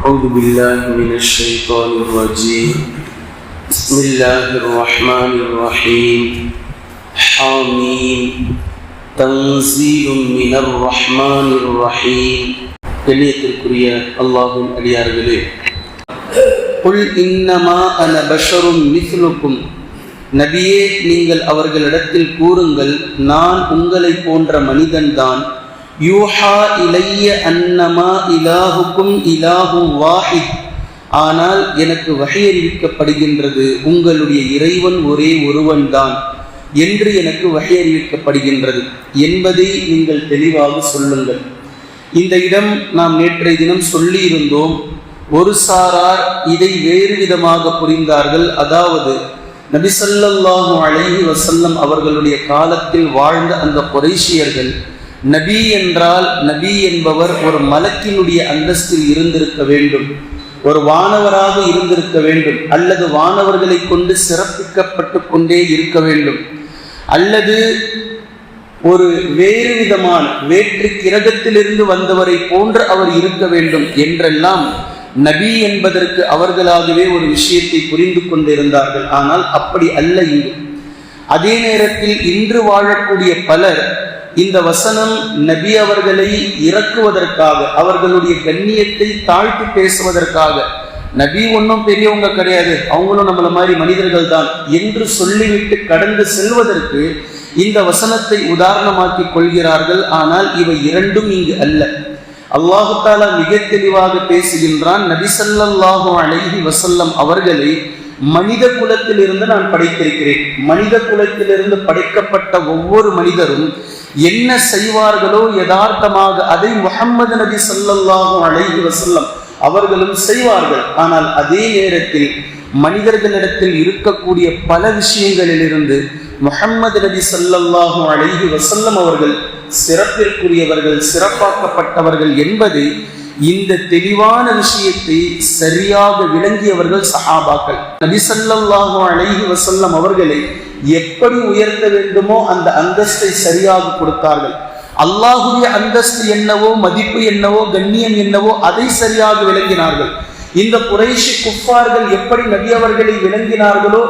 أعوذ بالله من الشيطان الرجيم بسم الله الرحمن الرحيم حاميم تنزيل من الرحمن الرحيم கண்ணியத்திற்குரிய அல்லாஹும் அடியார்களே குல் இன்னமா அன பஷரும் மிஸ்லுக்கும் நபியே நீங்கள் அவர்களிடத்தில் கூறுங்கள் நான் உங்களை போன்ற மனிதன்தான் யூஹா இலைய அன்னமா இலாஹுக்கும் இலாஹு வாஹித். ஆனால் எனக்கு வகையறிவிக்கப்படுகின்றது உங்களுடைய இறைவன் ஒரே ஒருவன்தான் என்று எனக்கு வகையறிவிக்கப்படுகின்றது என்பதை நீங்கள் தெளிவாக சொல்லுங்கள். இந்த இடம் நாம் நேற்றைய தினம் சொல்லியிருந்தோம் ஒரு சாரார் இதை வேறு விதமாக புரிந்தார்கள். அதாவது நபிசல்லாஹு அலைஹி வசல்லம் அவர்களுடைய காலத்தில் வாழ்ந்த அந்த குறைஷியர்கள் நபி என்றால் நபி என்பவர் ஒரு மலக்கினுடைய அந்தஸ்தில் இருந்திருக்க வேண்டும். ஒரு வானவராக இருந்திருக்க வேண்டும். அல்லது வானவர்களை கொண்டு சிறப்பிக்கப்பட்டு கொண்டே இருக்க வேண்டும். அல்லது ஒரு வேறு விதமான வேற்று கிரகத்திலிருந்து வந்தவரை போன்று அவர் இருக்க வேண்டும் என்றெல்லாம் நபி என்பதற்கு அவர்களாகவே ஒரு விஷயத்தை புரிந்து கொண்டிருந்தார்கள். ஆனால் அப்படி அல்ல இங்கு. அதே நேரத்தில் இன்று வாழக்கூடிய பலர் இந்த வசனம் நபி அவர்களை இறக்குவதற்காக அவர்களுடைய கண்ணியத்தை தாழ்த்தி பேசுவதற்காக. நபி ஒன்றும் பெரியவங்க கிடையாது. அவங்களும் நம்மள மாதிரி மனிதர்கள் தான் என்று சொல்லிவிட்டு கடந்து செல்வதற்கு இந்த வசனத்தை உதாரணமாக்கி கொள்கிறார்கள். ஆனால் இவை இரண்டும் இங்கு அல்ல. அல்லாஹு தாலா மிக தெளிவாக பேசுகின்றான். நபிசல்லாஹு அழகி வசல்லம் அவர்களை மனித குலத்திலிருந்து நான் படைத்திருக்கிறேன். மனித குலத்திலிருந்து படைக்கப்பட்ட ஒவ்வொரு மனிதரும் என்ன செய்வார்களோ யதார்த்தமாக அதை முகம்மது நபி சல்லல்லாஹு அலைஹி வசல்லம் அவர்களும் செய்வார்கள். ஆனால் அதே நேரத்தில் மனிதர்களிடத்தில் இருக்கக்கூடிய பல விஷயங்களிலிருந்து முகம்மது நபி சல்லல்லாஹு அலைஹி வசல்லம் அவர்கள் சிறப்பிற்குரியவர்கள் சிறப்பாக்கப்பட்டவர்கள் என்பது இந்த தெளிவான விஷயத்தை சரியாக விளங்கியவர்கள் சஹாபாக்கள். நபி அழகி வசல்லம் அவர்களை எப்படி உயர்த்த வேண்டுமோ அந்த அந்தஸ்தை சரியாக கொடுத்தார்கள். அல்லாஹுடைய அந்தஸ்து என்னவோ மதிப்பு என்னவோ கண்ணியம் என்னவோ அதை சரியாக விளங்கினார்கள். இந்த குறைஷி குஃபார்கள் எப்படி நபி அவர்களை விளங்கினார்களோ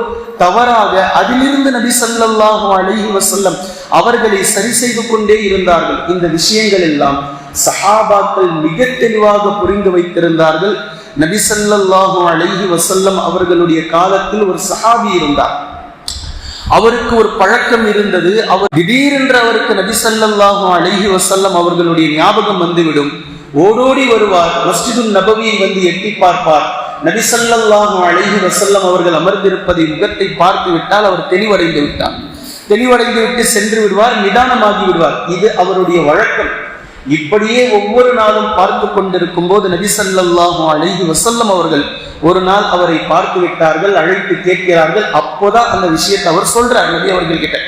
தவறாக அதிலிருந்து நபி சல்லாஹு அலஹி வசல்லம் அவர்களை சரி செய்து கொண்டே இருந்தார்கள். இந்த விஷயங்கள் எல்லாம் சஹாபாக்கள் மிக தெளிவாக புரிந்து வைத்திருந்தார்கள். நபி சல்லாஹு அலஹி வசல்லம் அவர்களுடைய காலத்தில் ஒரு சஹாபி இருந்தார். அவருக்கு ஒரு பழக்கம் இருந்தது. அவர் திடீரென்று அவருக்கு நபி சல்லாஹு அலஹி வசல்லம் அவர்களுடைய ஞாபகம் வந்துவிடும். ஓடோடி வருவார். மஸ்ஜிது நபவியை வந்து எட்டி பார்ப்பார். நபிசல்லாஹு அழகி வசல்லம் அவர்கள் அமர்ந்திருப்பதை முகத்தை பார்த்து விட்டால் அவர் தெளிவடைந்து விட்டார். தெளிவடைந்து விட்டு சென்று விடுவார் நிதானமாகி விடுவார். இது அவருடைய வழக்கம். இப்படியே ஒவ்வொரு நாளும் பார்த்து கொண்டிருக்கும் போது நபிசல்லாஹு அழகி வசல்லம் அவர்கள் ஒரு நாள் அவரை பார்த்து விட்டார்கள் அழைத்து கேட்கிறார்கள். அப்போதான் அந்த விஷயத்தை அவர் சொல்றார் நபி அவர்கள் கிட்ட.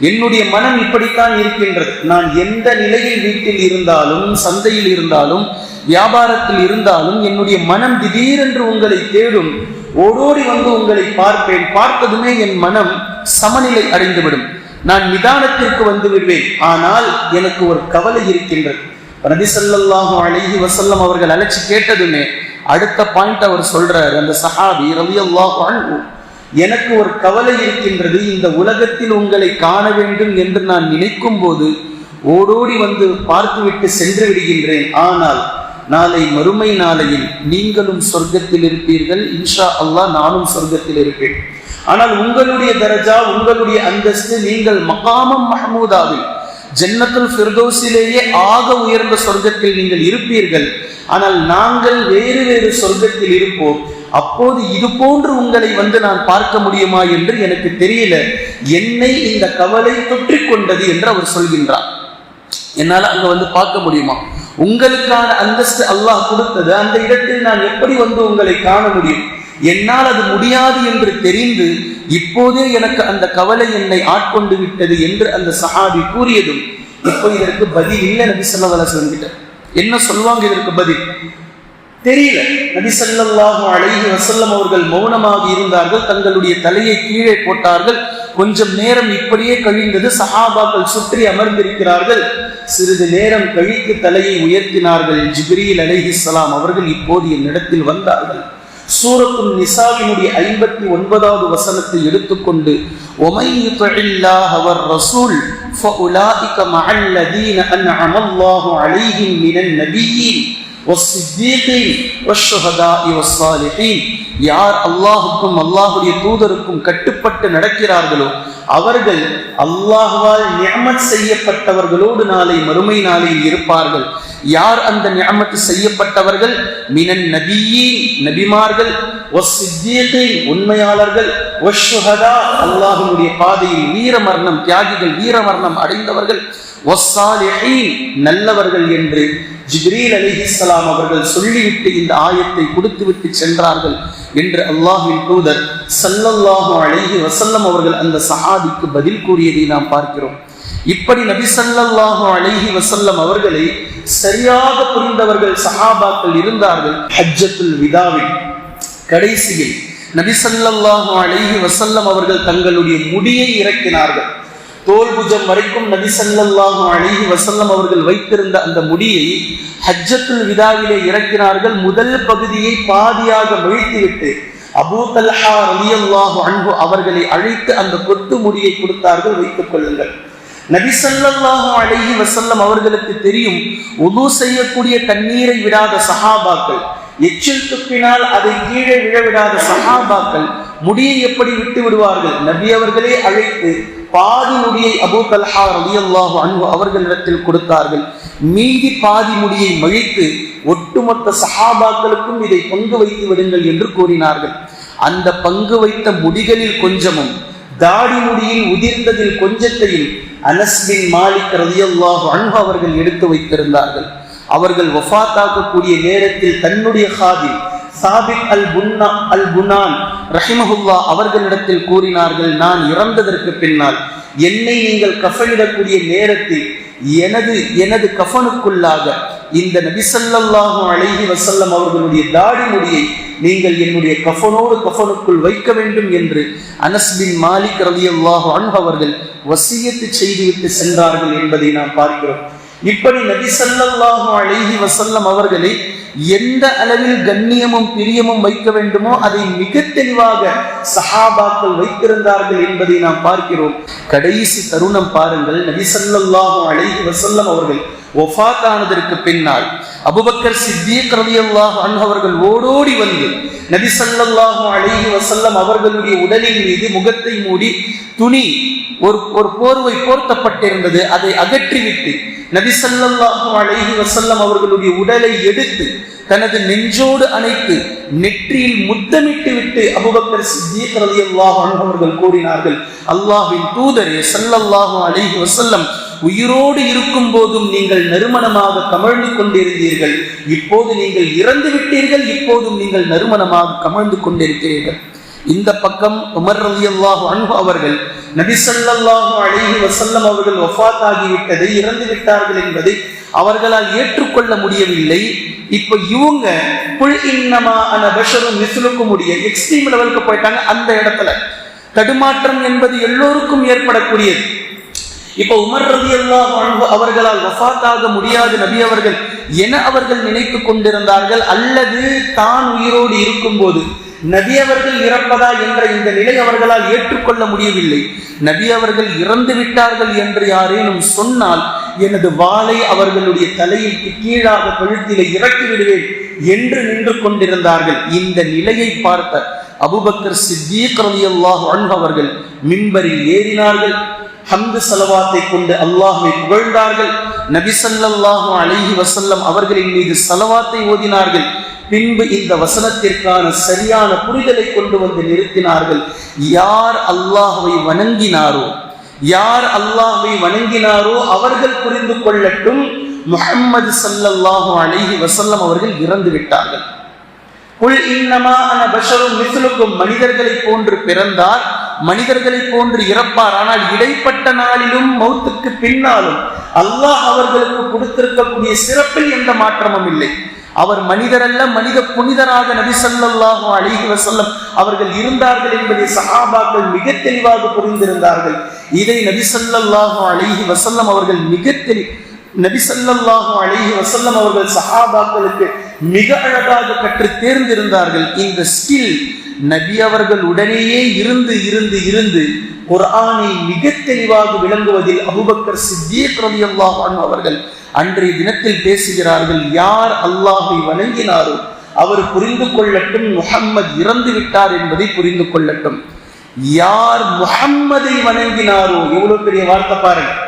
என்னுடைய மனம் இப்படித்தான் இருக்கின்றது. நான் எந்த நிலையில் வீட்டில் இருந்தாலும் சந்தையில் இருந்தாலும் வியாபாரத்தில் இருந்தாலும் என்னுடைய மனம் திடீரென்று உங்களை தேடும். ஓடோடி வந்து உங்களை பார்ப்பேன். பார்த்ததுமே என் மனம் சமநிலை அடைந்துவிடும். நான் நிதானத்திற்கு வந்து விடுவேன். ஆனால் எனக்கு ஒரு கவலை இருக்கின்றது. நபி அழகி வசல்லம் அவர்கள் அழைச்சி கேட்டதுமே அடுத்த பாயிண்ட் அவர் சொல்றாரு அந்த சஹாபி ரவி அல்லாஹு எனக்கு ஒரு கவலை இருக்கின்றது. இந்த உலகத்தில் உங்களை காண வேண்டும் என்று நான் நினைக்கும் போது ஓடோடி வந்து பார்த்துவிட்டு சென்று விடுகின்றேன். ஆனால் நாளை மறுமை நாளையில் நீங்களும் சொர்க்கத்தில் இருப்பீர்கள். இன்ஷா அல்லாஹ் நானும் சொர்க்கத்தில் இருப்பேன். ஆனால் உங்களுடைய தரஜா உங்களுடைய அந்தஸ்து நீங்கள் மகாமம் மஹமூதாவில் ஜன்னத்துல் ஃபிர்தோஸிலேயே ஆக உயர்ந்த சொர்க்கத்தில் நீங்கள் இருப்பீர்கள். ஆனால் நாங்கள் வேறு வேறு சொர்க்கத்தில் இருப்போம். அப்போது இது போன்று உங்களை வந்து நான் பார்க்க முடியுமா என்று எனக்கு தெரியல. என்னை இந்த கவலை தொற்றி கொண்டது என்று அவர் சொல்கின்றார். என்னால் அங்க வந்து பார்க்க முடியுமா? உங்களுக்கான அந்தஸ்து அல்லாஹ் கொடுத்தது. அந்த இடத்தில் நான் எப்படி வந்து உங்களை காண முடியும்? என்னால் அது முடியாது என்று தெரிந்து இப்போதே எனக்கு அந்த கவலை என்னை ஆட்கொண்டு விட்டது என்று அந்த சஹாபி கூறியதும் இப்போ இதற்கு பதில் இல்லை நபி சொல்லவல சொல்லிட்ட என்ன சொல்லுவாங்க இதற்கு பதில்? தெரியல நபி ஸல்லல்லாஹு அலைஹி வஸல்லம் அவர்கள் மௌனமாக இருந்தார்கள் தங்களுடைய தலையை கீழே போட்டார்கள் கொஞ்சம் நேரம் இப்படியே கழிந்தது சஹாபாக்கள் சுற்றி அமர்ந்திருக்கிறார்கள் சிறிது நேரம் கழித்து தலையை உயர்த்தினார்கள் ஜிப்ரீல் அலைஹிஸ்ஸலாம் அவர்கள் இப்போது என்னிடத்தில் வந்தார்கள் சூரத்துல் நிசாவினுடைய ஐம்பத்தி ஒன்பதாவது வசனத்தை எடுத்துக்கொண்டு ஒமை யுத்தில்லாஹ் அவர் ரசூல் فأولئك مع الذين أنعم الله عليهم من النبيين والصديقين والشهداء والصالحين. யார் அல்லாஹுக்கும் அல்லாஹுடைய தூதருக்கும் கட்டுப்பட்டு நடக்கிறார்களோ அவர்கள் அல்லாஹுவால் நியமத் செய்யப்பட்டவர்களோடு நாளை மறுமை நாளையில் இருப்பார்கள். யார் அந்த நியமத்து செய்யப்பட்டவர்கள்? மினன் நபியே நபிமார்கள் உண்மையாளர்கள் அல்லாஹினுடைய பாதையில் வீர மரணம் தியாகிகள் வீர மரணம் அடைந்தவர்கள் நல்லவர்கள் என்று ஜிப்ரீல் அலிஹிஸ்லாம் அவர்கள் சொல்லிவிட்டு இந்த ஆயத்தை கொடுத்துவிட்டு சென்றார்கள். என்று அல்லாஹின் தூதர் சல்லல்லாஹு அழகி வசல்லம் அவர்கள் அந்த சஹாபிக்கு பதில் கூறியதை நாம் பார்க்கிறோம். இப்படி நபி சல்லல்லாஹு அழகி வசல்லம் அவர்களை சரியாக புரிந்தவர்கள் சஹாபாக்கள் இருந்தார்கள். ஹஜ்ஜத்துல் விதாவில் கடைசியில் நபி சல்லல்லாஹு அழகி வசல்லம் அவர்கள் தங்களுடைய முடியை இறக்கினார்கள். தோல் புஜம் வரைக்கும் நபி அழகி வசல்லம் அவர்கள் வைத்திருந்த அந்த முடியை ஹஜ்ஜத்துல் விதாவிலே இறக்கினார்கள். முதல் பகுதியை பாதியாக வீழ்த்திவிட்டு அபூ தல்ஹா ரலியல்லாஹு அன்பு அவர்களை அழைத்து அந்த கொத்து முடியை கொடுத்தார்கள். வைத்துக் கொள்ளுங்கள். நபி அழகி வசல்லம் அவர்களுக்கு தெரியும் உது செய்யக்கூடிய தண்ணீரை விடாத சஹாபாக்கள் எச்சில் துப்பினால் அதை கீழே விழவிடாத சஹாபாக்கள் முடியை எப்படி விட்டு விடுவார்கள்? நபி அவர்களே அழைத்து பாதி முடியை அபூ தல்ஹா ரலியல்லாஹு அன்பு அவர்களிடத்தில் கொடுத்தார்கள். மீதி பாதி முடியை மழித்து ஒட்டுமொத்த சஹாபாக்களுக்கும் இதை பங்கு வைத்து விடுங்கள் என்று கூறினார்கள். அந்த பங்கு வைத்த முடிகளில் கொஞ்சமும் தாடி முடியில் உதிர்ந்ததில் கொஞ்சத்தையும் அனஸ்பின் மாலிக் ரதியல்லாஹு அன்பு அவர்கள் எடுத்து வைத்திருந்தார்கள். அவர்கள் வஃத்தாக்கக்கூடிய நேரத்தில் தன்னுடைய ஹாதி சாபிக் அல் புன்னா அல் புனான். ரஹிமஹுல்லா அவர்களிடத்தில் கூறினார்கள் நான் இறந்ததற்கு பின்னால் என்னை நீங்கள் கஃனிடக்கூடிய நேரத்தில் எனது எனது கஃனுக்குள்ளாக இந்த நபிசல்லாஹு அழகி வசல்லம் அவர்களுடைய தாடி முடியை நீங்கள் என்னுடைய கஃனோடு கஃனுக்குள் வைக்க வேண்டும் என்று அனஸ்பின் மாலிக் ரவி அல்லாஹு அவர்கள் வசியத்து செய்துவிட்டு சென்றார்கள் என்பதை நாம் பார்க்கிறோம். இப்படி நபி சல்லாஹு அழகி வசல்லம் அவர்களை எந்த அளவில் கண்ணியமும் பிரியமும் வைக்க வேண்டுமோ அதை மிக தெளிவாக சஹாபாக்கள் வைத்திருந்தார்கள் என்பதை நாம் பார்க்கிறோம். கடைசி தருணம் பாருங்கள் நபி சல்லாஹு அழகி வசல்லம் அவர்கள் ஒஃபாத்தானதற்கு பின்னால் அபுபக்கர் சித்திக் ரலியல்லாஹு அவர்கள் ஓடோடி வந்து நபி சல்லாஹும் அழகி வசல்லம் அவர்களுடைய உடலின் மீது முகத்தை மூடி துணி ஒரு ஒரு போர்வை போர்த்தப்பட்டிருந்தது. அதை அகற்றிவிட்டு நபி சல்லாஹும் அழகி வசல்லம் அவர்களுடைய உடலை எடுத்து தனது நெஞ்சோடு அணைத்து நெற்றியில் முத்தமிட்டு விட்டு அபுபக்கர் சித்திக் ரலியல்லாஹு அவர்கள் கூறினார்கள் அல்லாஹின் தூதரே சல்லல்லாஹும் அழகி வசல்லம் உயிரோடு இருக்கும் போதும் நீங்கள் நறுமணமாக கமழ்ந்து கொண்டிருந்தீர்கள். இப்போது நீங்கள் இறந்து விட்டீர்கள். இப்போதும் நீங்கள் நறுமணமாக கமழ்ந்து கொண்டிருக்கிறீர்கள். இந்த பக்கம் உமர் ரவி அல்லாஹு அன்பு அவர்கள் நபிசல்லாஹு அழகி வசல்லம் அவர்கள் ஒஃபாத் ஆகிவிட்டதை இறந்து விட்டார்கள் என்பதை அவர்களால் ஏற்றுக்கொள்ள முடியவில்லை. இப்ப இவங்க புல் இன்னமா அன பஷரும் மிஸ்லுக்கு முடிய எக்ஸ்ட்ரீம் லெவலுக்கு போயிட்டாங்க. அந்த இடத்துல தடுமாற்றம் என்பது எல்லோருக்கும் ஏற்படக்கூடியது. இப்ப உமர் ரதி அவர்களால் வஃபாத்தாக முடியாது நபி அவர்கள் என அவர்கள் நினைத்து கொண்டிருந்தார்கள். அல்லது தான் உயிரோடு இருக்கும்போது நபி அவர்கள் இறப்பதா என்ற இந்த நிலை அவர்களால் ஏற்றுக்கொள்ள முடியவில்லை. நபி அவர்கள் இறந்து விட்டார்கள் என்று யாரேனும் சொன்னால் எனது வாளை அவர்களுடைய தலையிற்கு கீழாக கழுத்திலே இறக்கி விடுவேன் என்று நின்று கொண்டிருந்தார்கள். இந்த நிலையை பார்த்த அபுபக்கர் சித்தீக் ரவி அல்லாஹ் அவர்கள் மின்பரில் ஏறினார்கள். ஹம்து சலவாத்தை கொண்டு அல்லாஹை புகழ்ந்தார்கள். நபிசல்லாஹு ஸல்லல்லாஹு வசல்லம் அவர்களின் மீது சலவாத்தை ஓதினார்கள். பின்பு இந்த வசனத்திற்கான சரியான புரிதலை கொண்டு வந்து நிறுத்தினார்கள். யார் அல்லாஹுவை வணங்கினாரோ யார் அல்லாஹுவை வணங்கினாரோ அவர்கள் புரிந்து கொள்ளட்டும். முஹம்மது சல்லல்லாஹு அலைஹி வசல்லம் அவர்கள் இறந்து விட்டார்கள். குல் இன்னமா அன பஷரும் மிஸ்லுக்கும் மனிதர்களை போன்று பிறந்தார். மனிதர்களை போன்று இறப்பார். ஆனால் இடைப்பட்ட நாளிலும் மௌத்துக்கு பின்னாலும் அல்லாஹ் அவர்களுக்கு கொடுத்திருக்கக்கூடிய சிறப்பில் எந்த மாற்றமும் இல்லை. அவர் மனிதரல்ல மனித புனிதராக நபி ஸல்லல்லாஹு வசல்லம் அவர்கள் இருந்தார்கள் என்பதை சஹாபாக்கள் மிக தெளிவாக புரிந்திருந்தார்கள். இதை நபி ஸல்லல்லாஹு வசல்லம் அவர்கள் மிக தெளி நபி அழகி வசல்லம் அவர்கள் சஹாபாக்களுக்கு மிக அழகாக கற்று தேர்ந்திருந்தார்கள். இந்த ஸ்கில் நபி அவர்கள் உடனேயே இருந்து இருந்து இருந்து குர்ஆனை மிக தெளிவாக விளங்குவதில் அபூபக்கர் சித்தியக் ரவி அல்லாஹான் அவர்கள் அன்றைய தினத்தில் பேசுகிறார்கள் யார் அல்லாஹை வணங்கினாரோ அவர் புரிந்து கொள்ளட்டும் முஹம்மது இறந்து விட்டார் என்பதை புரிந்து கொள்ளட்டும். யார் முஹம்மதை வணங்கினாரோ? எவ்வளவு பெரிய வார்த்தை பாருங்க.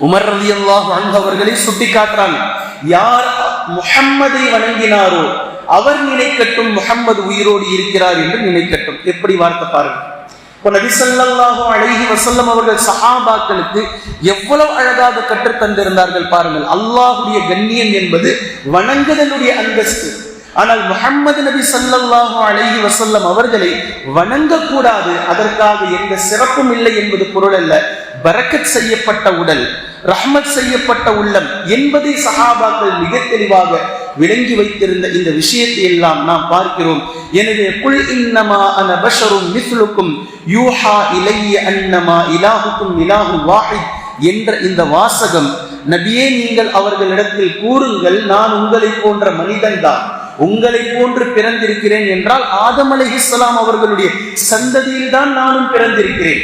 உமர் ரதி அல்லாஹ் அவர்களை சுட்டி காட்டுறாங்க யார் முஹம்மதை வணங்கினாரோ அவர் நினைக்கட்டும் முகம்மது உயிரோடு இருக்கிறார் என்று நினைக்கட்டும். எப்படி வார்த்தை பாருங்க. இப்போ நபி ஸல்லல்லாஹு அழகி வசல்லம் அவர்கள் சஹாபாக்களுக்கு எவ்வளவு அழகாக கற்றுத் தந்திருந்தார்கள் பாருங்கள். அல்லாஹுடைய கண்ணியம் என்பது வணங்குதலுடைய அந்தஸ்து. ஆனால் முஹம்மது நபி ஸல்லல்லாஹு அழகி வசல்லம் அவர்களை வணங்கக்கூடாது. அதற்காக எந்த சிறப்பும் இல்லை என்பது பொருள் அல்ல. பரக்கத் செய்யப்பட்ட உடல் ரஹ்மத் செய்யப்பட்ட உள்ளம் என்பதை சஹாபாக்கள் மிக தெளிவாக விளங்கி வைத்திருந்த இந்த விஷயத்தை எல்லாம் நாம் பார்க்கிறோம். எனவே குல் இன்னமா அன பஷரும் மிஸ்லுக்கும் யூஹா இலைய அன்னமா இலாஹுக்கும் இலாஹு வாஹித் என்ற இந்த வாசகம் நபியே நீங்கள் அவர்களிடத்தில் கூறுங்கள் நான் உங்களை போன்ற மனிதன்தான் உங்களை போன்று பிறந்திருக்கிறேன் என்றால் ஆதம் அலைஹிஸ்ஸலாம் அவர்களுடைய சந்ததியில் தான் நானும் பிறந்திருக்கிறேன்.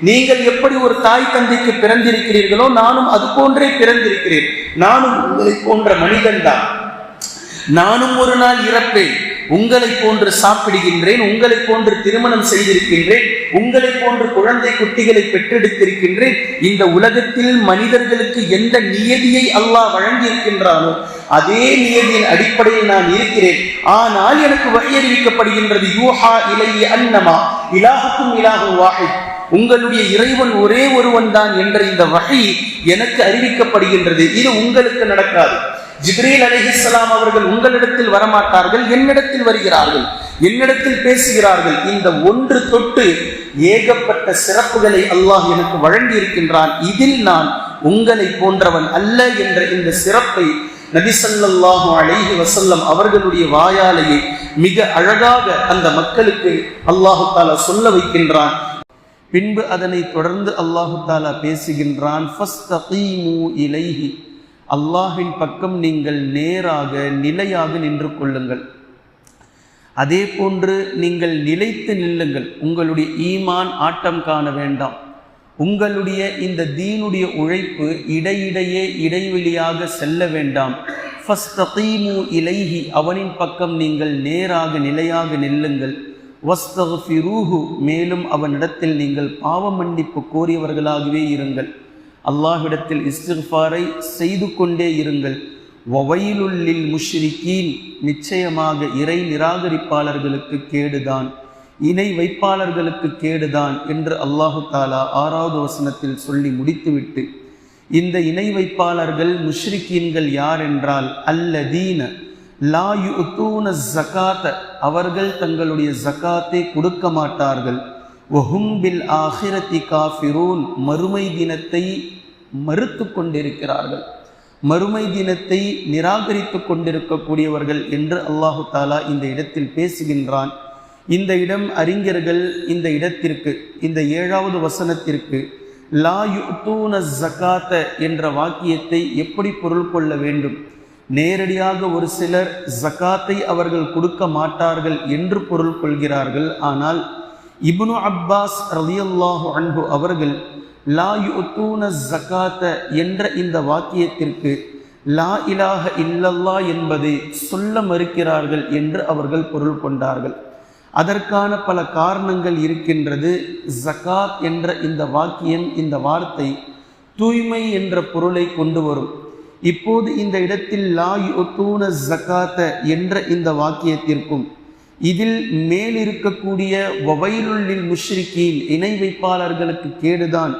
நீங்கள் எப்படி ஒரு தாய் தந்தைக்கு பிறந்திருக்கிறீர்களோ நானும் அது போன்றே பிறந்திருக்கிறேன். நானும் உங்களை போன்ற மனிதன்தான் நானும் ஒரு நாள் இறப்பேன். உங்களை போன்று சாப்பிடுகின்றேன். உங்களை போன்று திருமணம் செய்திருக்கின்றேன். உங்களை போன்று குழந்தை குட்டிகளை பெற்றெடுத்திருக்கின்றேன். இந்த உலகத்தில் மனிதர்களுக்கு எந்த நியதியை அல்லாஹ் வழங்கியிருக்கின்றானோ அதே நியதியின் அடிப்படையில் நான் இருக்கிறேன். ஆனால் எனக்கு வழியறிவிக்கப்படுகின்றது யூஹா இலைய அன்னமா இலாகுக்கும் இலாகும் வாஹித். உங்களுடைய இறைவன் ஒரே ஒருவன் தான் என்ற இந்த வகை எனக்கு அறிவிக்கப்படுகின்றது. இது உங்களுக்கு நடக்காது. ஜிப்ரீல் அலிஹிஸ்லாம் அவர்கள் உங்களிடத்தில் வரமாட்டார்கள் என்னிடத்தில் வருகிறார்கள் என்னிடத்தில் பேசுகிறார்கள். இந்த ஒன்று தொட்டு ஏகப்பட்ட சிறப்புகளை அல்லாஹ் எனக்கு வழங்கி இருக்கின்றான் இதில் நான் உங்களை போன்றவன் அல்ல என்ற இந்த சிறப்பை நபிசல்லாஹு அழகி வசல்லம் அவர்களுடைய வாயாலையை மிக அழகாக அந்த மக்களுக்கு அல்லாஹு தாலா சொல்ல வைக்கின்றான். பின்பு அதனை தொடர்ந்து அல்லாஹு தாலா பேசுகின்றான் இலைஹி. அல்லாஹின் பக்கம் நீங்கள் நேராக நிலையாக நின்று கொள்ளுங்கள். அதே போன்று நீங்கள் நிலைத்து நில்லுங்கள். உங்களுடைய ஈமான் ஆட்டம் காண வேண்டாம். உங்களுடைய இந்த தீனுடைய உழைப்பு இடையிடையே இடைவெளியாக செல்ல வேண்டாம். ஃபஸ்தீமு இலைஹி. அவனின் பக்கம் நீங்கள் நேராக நிலையாக நில்லுங்கள். வஸ்தஃபிரூஹு மேலும் அவனிடத்தில் நீங்கள் பாவ மன்னிப்பு கோரியவர்களாகவே இருங்கள். அல்லாஹ்விடத்தில் இஸ்திஃபாரை செய்து கொண்டே இருங்கள். வவையிலுள்ளில் முஷ்ரிக்கீன் நிச்சயமாக இறை நிராகரிப்பாளர்களுக்கு கேடுதான். இணை வைப்பாளர்களுக்கு கேடுதான் என்று அல்லாஹு தாலா ஆறாவது வசனத்தில் சொல்லி முடித்துவிட்டு இந்த இணை வைப்பாளர்கள் முஷ்ரிக்கீன்கள் யார் என்றால் அல்லதீன லா யுத்தூன ஜகாத்த அவர்கள் தங்களுடைய ஜகாத்தை கொடுக்க மாட்டார்கள். ஒஹும் பில் ஆஹிரத்தி காஃபிரூன் மறுமை தினத்தை மறுத்து கொண்டிருக்கிறார்கள். மறுமை தினத்தை நிராகரித்து கொண்டிருக்கக்கூடியவர்கள் என்று அல்லாஹு தாலா இந்த இடத்தில் பேசுகின்றான். இந்த இடம் அறிஞர்கள் இந்த இடத்திற்கு இந்த ஏழாவது வசனத்திற்கு லா யுத்தூன ஜகாத்த என்ற வாக்கியத்தை எப்படி பொருள் கொள்ள வேண்டும்? நேரடியாக ஒரு சிலர் ஜக்காத்தை அவர்கள் கொடுக்க மாட்டார்கள் என்று பொருள் கொள்கிறார்கள். ஆனால் இப்னு அப்பாஸ் ரலியல்லாஹு அன்பு அவர்கள் லா யுத்தூன ஜக்காத்த என்ற இந்த வாக்கியத்திற்கு லா இலாக இல்லல்லா என்பதை சொல்ல மறுக்கிறார்கள் என்று அவர்கள் பொருள் கொண்டார்கள். அதற்கான பல காரணங்கள் இருக்கின்றது. ஜக்காத் என்ற இந்த வாக்கியம் இந்த வார்த்தை தூய்மை என்ற பொருளை கொண்டு வரும். இப்போது இந்த இடத்தில் லா யுத்தூன ஜக்காத்த என்ற இந்த வாக்கியத்திற்கும் இதில் மேல் இருக்கக்கூடிய வவையிலுள்ளில் முஷ்ரிக்கீன் இணை வைப்பாளர்களுக்கு கேடுதான்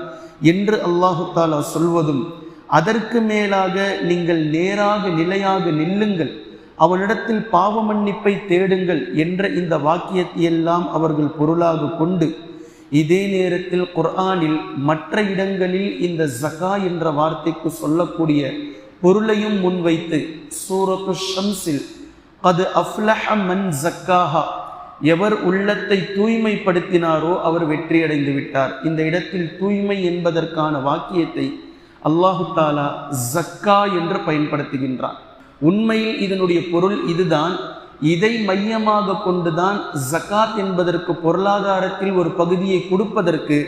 என்று அல்லாஹு தாலா சொல்வதும் அதற்கு மேலாக நீங்கள் நேராக நிலையாக நில்லுங்கள் அவனிடத்தில் பாவ மன்னிப்பை தேடுங்கள் என்ற இந்த வாக்கியத்தையெல்லாம் அவர்கள் பொருளாக கொண்டு இதே நேரத்தில் குர்ஆனில் மற்ற இடங்களில் இந்த ஜகா என்ற வார்த்தைக்கு சொல்லக்கூடிய பொருளையும் முன்வைத்து. சூரத்து ஷம்ஸில் அது அஃப்லஹ மன் ஜக்காஹா. எவர் உள்ளத்தை தூய்மைப்படுத்தினாரோ அவர் வெற்றியடைந்து விட்டார். இந்த இடத்தில் தூய்மை என்பதற்கான வாக்கியத்தை அல்லாஹு தாலா ஜக்கா என்று பயன்படுத்துகின்றார் உண்மையில் இதனுடைய பொருள் இதுதான். இதை மையமாக கொண்டுதான் ஜக்காத் என்பதற்கு பொருளாதாரத்தில் ஒரு பகுதியை கொடுப்பதற்கு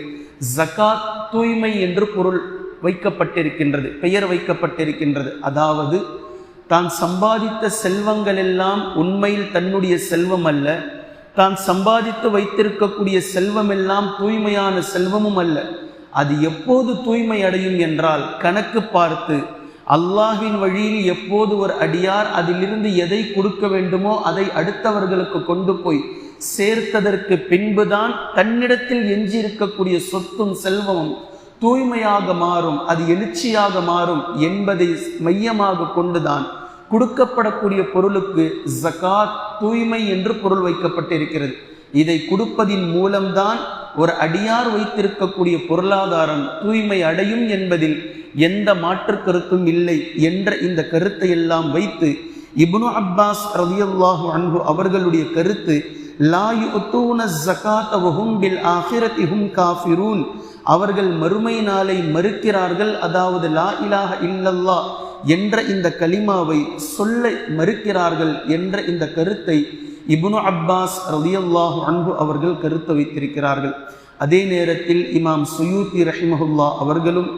ஜக்காத் தூய்மை என்று பொருள் வைக்கப்பட்டிருக்கின்றது பெயர் வைக்கப்பட்டிருக்கின்றது. அதாவது தான் சம்பாதித்த செல்வங்கள் எல்லாம் உண்மையில் தன்னுடைய செல்வம் அல்ல தான் சம்பாதித்து வைத்திருக்கக்கூடிய செல்வம் எல்லாம் தூய்மையான செல்வமும் அல்ல. அது எப்போது தூய்மை அடையும் என்றால் கணக்கு பார்த்து அல்லாஹின் வழியில் எப்போது ஒரு அடியார் அதிலிருந்து எதை கொடுக்க வேண்டுமோ அதை அடுத்தவர்களுக்கு கொண்டு போய் சேர்த்ததற்கு பின்புதான் தன்னிடத்தில் எஞ்சி இருக்கக்கூடிய சொத்தும் செல்வமும் தூய்மையாக மாறும் அது எழுச்சியாக மாறும் என்பதை மையமாக கொண்டுதான் கொடுக்கப்படக்கூடிய பொருளுக்கு ஜகாத் தூய்மை என்று பொருள் வைக்கப்பட்டிருக்கிறது. இதை கொடுப்பதின் மூலம்தான் ஒரு அடியார் வைத்திருக்கக்கூடிய பொருளாதாரம் தூய்மை அடையும் என்பதில் எந்த மாற்று கருத்தும் இல்லை என்ற இந்த கருத்தை எல்லாம் வைத்து இப்னு அப்பாஸ் ரலியல்லாஹு அன்பு அவர்களுடைய கருத்து லாயு உத்தூன ஜகாத் பில் ஆஹிரத்தி ஹும் காஃபிரூன். அவர்கள் மறுமை நாளை மறுக்கிறார்கள். அதாவது லா இலாஹ இல்லல்லா என்ற இந்த கலிமாவை சொல்ல மறுக்கிறார்கள் என்ற இந்த கருத்தை இப்னு அப்பாஸ் ரலியல்லாஹு அன்பு அவர்கள் கருத்து வைத்திருக்கிறார்கள். அதே நேரத்தில் இமாம் சுயூத்தி ரஹிமஹுல்லா அவர்களும்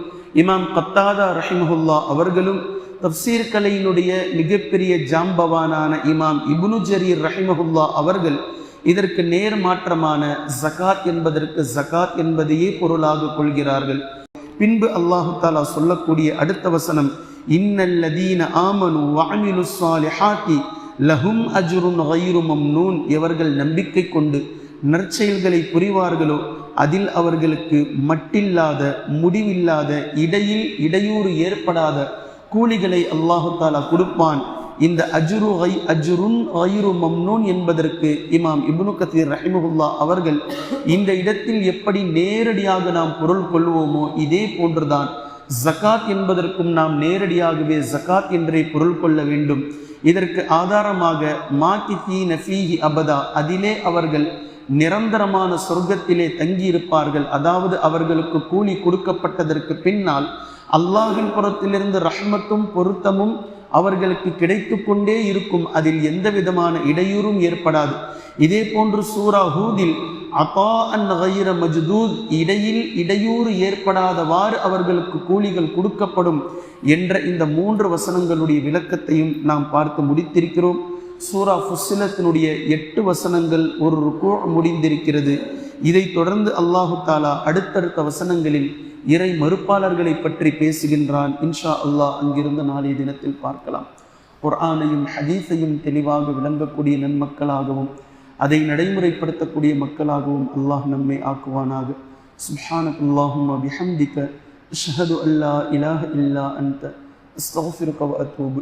இமாம் கத்தாதா ரஹிமஹுல்லா அவர்களும் தப்சீர் கலையினுடைய மிகப்பெரிய ஜாம்பவானான இமாம் இப்னு ஜரீர் ரஹிமஹுல்லா அவர்கள் இதற்கு நேர் மாற்றமான ஜகாத் என்பதற்கு ஜகாத் என்பதையே பொருளாக கொள்கிறார்கள். பின்பு அல்லாஹு தாலா சொல்லக்கூடிய அடுத்த வசனம் இன்னல்லதீன ஆமனு வாமிலு சாலிஹாத்தி லஹும் அஜுருன் கயிறு நூன் எவர்கள் நம்பிக்கை கொண்டு நற்செயல்களை புரிவார்களோ அதில் அவர்களுக்கு மட்டில்லாத முடிவில்லாத இடையில் இடையூறு ஏற்படாத கூலிகளை அல்லாஹு தாலா கொடுப்பான். இந்த அஜுரு ஐ அஜுருன் ஐரு மம்னூன் என்பதற்கு இமாம் இப்னு கத்தீர் ரஹிமகுல்லா அவர்கள் இந்த இடத்தில் எப்படி நேரடியாக நாம் பொருள் கொள்வோமோ இதே போன்றுதான். ஜகாத் என்பதற்கும் நாம் நேரடியாகவே ஜகாத் என்றே பொருள் கொள்ள வேண்டும். இதற்கு ஆதாரமாக மாக்கி நஃபீஹி அபதா அதிலே அவர்கள் நிரந்தரமான சொர்க்கத்திலே தங்கியிருப்பார்கள். அதாவது அவர்களுக்கு கூலி கொடுக்கப்பட்டதற்கு பின்னால் அல்லாஹின் புறத்திலிருந்து ரஹ்மத்தும் பொருத்தமும் அவர்களுக்கு கிடைத்து கொண்டே இருக்கும் அதில் எந்த விதமான இடையூறும் ஏற்படாது. இதே போன்று சூரா ஹூதில் அப்பா அன் கயிற மஜ்தூத் இடையில் இடையூறு ஏற்படாதவாறு அவர்களுக்கு கூலிகள் கொடுக்கப்படும் என்ற இந்த மூன்று வசனங்களுடைய விளக்கத்தையும் நாம் பார்த்து முடித்திருக்கிறோம். சூரா ஃபுசிலத்தினுடைய எட்டு வசனங்கள் ஒரு ருக்கோ முடிந்திருக்கிறது. இதைத் தொடர்ந்து அல்லாஹு தாலா அடுத்தடுத்த வசனங்களில் இறை மறுப்பாளர்களை பற்றி பேசுகின்றான். இன்ஷா அல்லாஹ் அங்கிருந்த நாளைய தினத்தில் பார்க்கலாம். குர்ஆனையும் ஹதீஸையும் தெளிவாக விளங்கக்கூடிய நன்மக்களாகவும் அதை நடைமுறைப்படுத்தக்கூடிய மக்களாகவும் அல்லாஹ் நம்மை ஆக்குவானாக. சுப்ஹானக் அல்லாஹும் பிஹம்திக ஷஹது அல்லா இலாஹ இல்லா அந்த அத்தூபு